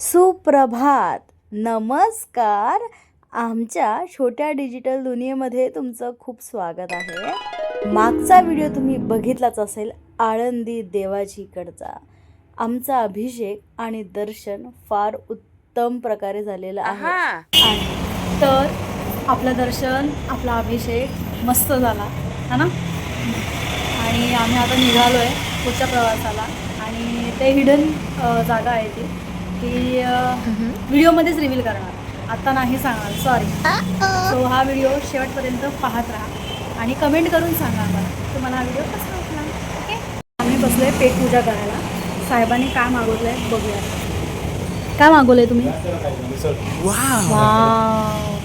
सुप्रभात. नमस्कार. आमच्या छोट्या डिजिटल दुनियेमध्ये तुमचं खूप स्वागत आहे. मागचा व्हिडिओ तुम्ही बघितलाच असेल आळंदी देवाजीकडचा. आमचा अभिषेक आणि दर्शन फार उत्तम प्रकारे झालेला आहे. तर आपलं दर्शन आपला अभिषेक मस्त झाला है ना? आणि आम्ही आता निघालो आहे पुढच्या प्रवासाला आणि ते हिडन जागा आहे ती. ती व्हिडिओमध्येच रिव्हील करणार. आता नाही सांगणार सॉरी सो हा व्हिडिओ शेवटपर्यंत पाहत राहा आणि कमेंट करून सांगा आम्हाला तुम्हाला हा व्हिडिओ कसा वाटला ओके आम्ही बसलो आहे पेटपूजा करायला. साहेबांनी काय मागवलं आहे बघूया. काय मागवलं आहे तुम्ही वाव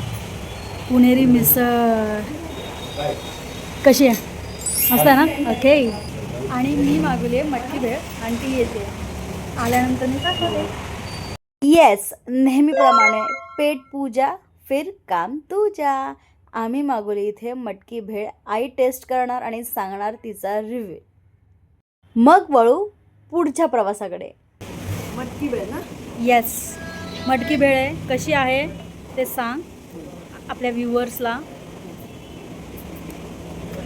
पुणेरी मिसळ. कशी आहे? मस्त आहे ना? ओके आणि मी मागवली आहे मटकी भेळ आणि ती येते. आल्यानंतर मी दाखवते येस नेहमीप्रमाणे पेट पूजा फिर काम तुझ्या. आम्ही मागवली इथे मटकी भेळ आई टेस्ट करणार आणि सांगणार तिचा रिव्ह्यू मग वळू पुढच्या प्रवासाकडे. मटकी भेळ ना? येस मटकी भेळ आहे. कशी आहे ते सांग आपल्या व्ह्युअर्सला.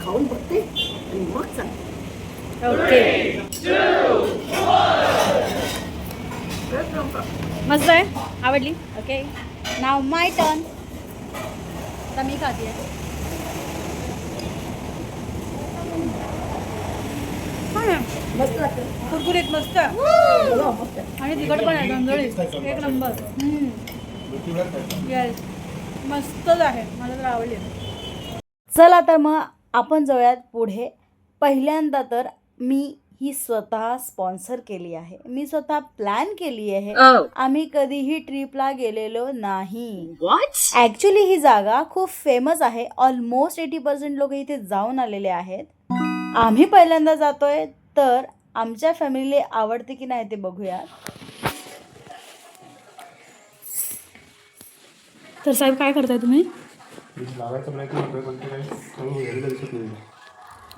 खाऊन बघते आणि मग सांग. ओके मस्त आहे? आवडली? ओके नाव माय टर्न आता मी खाते. आहे मस्त लागतं कुरकुरीत मस्त. आहे. आणि तिखट पण आहे झणझणीत एक नंबर. येस मस्तच आहे. मला तर आवडली. चला तर मग आपण जाऊयात पुढे. पहिल्यांदा तर मी ही स्वतः स्पॉन्सर केली आहे. मी स्वतः प्लॅन केली आहे. आम्ही कधीही ट्रिपला गेलेलो नाही. ऍक्च्युली ही जागा खूप फेमस आहे. ऑलमोस्ट एटी पर्सेंट लोक इथे जाऊन आलेले आहेत. आम्ही पहिल्यांदा जातोय तर आमच्या फॅमिलीला आवडते की नाही ते बघूया. तर साहेब काय करताय तुम्ही?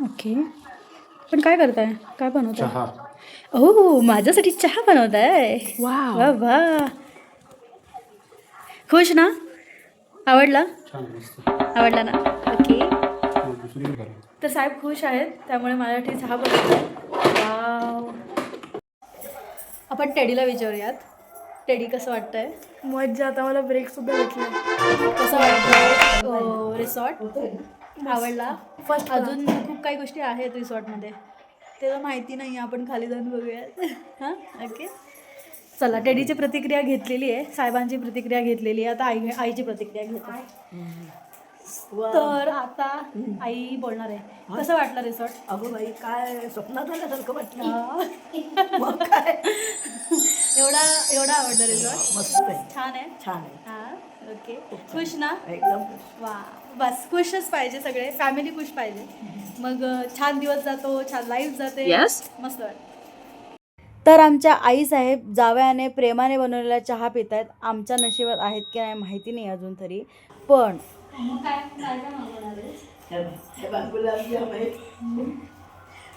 ओके पण काय करताय? काय बनवताय? चहा. हो माझ्यासाठी चहा बनवताय? वा वा. खुश ना? आवडला? छान मस्त. आवडला ना? ओके. दुसरी करा. तर साहेब खुश आहेत त्यामुळे माझ्यासाठी चहा बनवताय. वाव. आपण टेडीला विचारूयात. टेडी कसं वाटतंय? मज्जा आता मला ब्रेक सुद्धा भेटला. कसं वाटतंय? रिसॉर्ट आवडला? First अजून खूप काही गोष्टी आहेत रिसॉर्टमध्ये. ते तर माहिती नाही आपण खाली जाऊन बघूयात. हां ओके. चला टेडीची प्रतिक्रिया घेतलेली आहे. साहेबांची प्रतिक्रिया घेतलेली आहे. आता आई आईची प्रतिक्रिया घेतो. तर आता आई बोलणार आहे. कसं वाटलं रिसॉर्ट? अगं बाई काय स्वप्नात आल्यासारखं वाटलं. एवढा एवढा आवडलं रिसॉर्ट. मस्त आहे. छान आहे. छान आहे. हां. ओके. खुश ना? एकदम वा. बस खुशच पाहिजे सगळे. फॅमिली खुश पाहिजे. मग छान दिवस जातो छान लाईफ जाते. मस्त वाटतं. तर आमच्या आईसाहेब जावयाने प्रेमाने बनवलेला चहा पित आहेत आमच्या नशिबात आहेत की नाही माहिती नाही अजून तरी. पण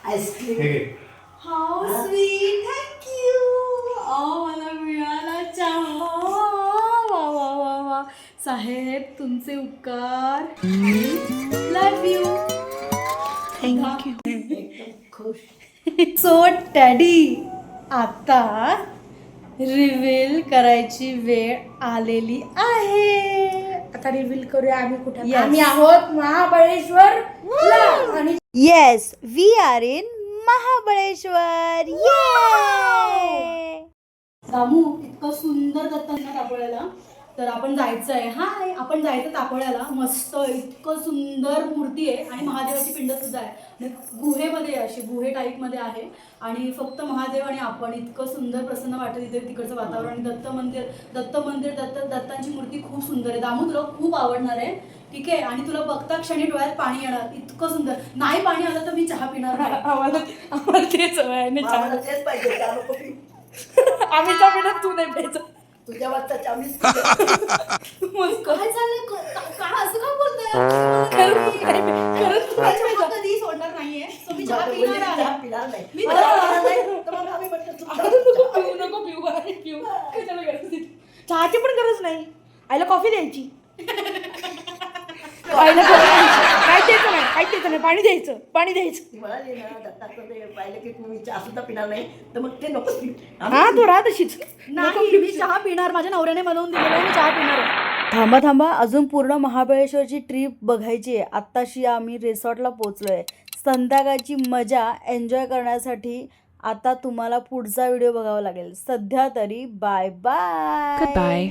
आईस्क्रीम हे घे. हाऊ स्वीट थँक्यू ओ मला मिळाला चहा. साहेब तुमचे उपकार. लव यू थँक्यू खुश. सो टॅडी आता रिव्हील करायची वेळ आलेली आहे. आता रिव्हील करूया आम्ही कुठे. आम्ही आहोत महाबळेश्वर आणि yes we are in Mahabaleshwar. ये दामू इतकं सुंदर दत्तांना तापोळ्याला तर आपण जायचं आहे. हा आपण जायचं तापोळ्याला. मस्त इतकं सुंदर मूर्ती आहे आणि महादेवाची पिंड सुद्धा आहे. आणि गुहेमध्ये आहे, अशी गुहे टाईपमध्ये आहे. आणि फक्त महादेव आणि आपण इतकं सुंदर प्रसन्न वाटत इथे तिकडचं वातावरण. दत्त मंदिर दत्त मंदिर दत्त दत्तांची मूर्ती खूप सुंदर आहे. दामू तुला खूप आवडणार आहे. ठीक आहे? आणि तुला बघता क्षणी डोळ्यात पाणी येणार. इतकं सुंदर. नाही पाणी आलं तर मी चहा पिणार आम्हाला तेच पाहिजे. आम्ही चहा पिणार तू नाही प्यायचं. तुझ्या. काय चाललंय क- का असं का बोलताय? सोडणार नाहीये. So मी चहा चहा पिणार चहा आहे. पिणार नाही. मी मला चहा पिणार नाही, तर मग आम्ही म्हटलं तू चहा नको पिऊ नको पिऊ. पिऊ. कशाला गरज चहाची पण गरज नाही. आईला कॉफी द्यायची. द्यायची. काय द्यायचं नाही काय द्यायचं नाही पाणी द्यायचं पाणी द्यायचं ती म्हणाली ना दत्ताचं ते पाहिलं की तुम्ही चहा सुद्धा पिणार नाही तर मग ते नको. हा तू राहा तशीच नाही मी चहा पिणार माझ्या नवऱ्याने बनवून दिलेला आहे, मी चहा पिणार आहे. थांबा थांबा अजून पूर्ण महाबळेश्वरची ट्रिप बघायची आहे आत्ताशी आम्ही रिसॉर्टला पोचलो आहे संध्याकाळची मजा एन्जॉय करण्यासाठी आता तुम्हाला पुढचा व्हिडिओ बघावा लागेल सध्या तरी बाय बाय Goodbye.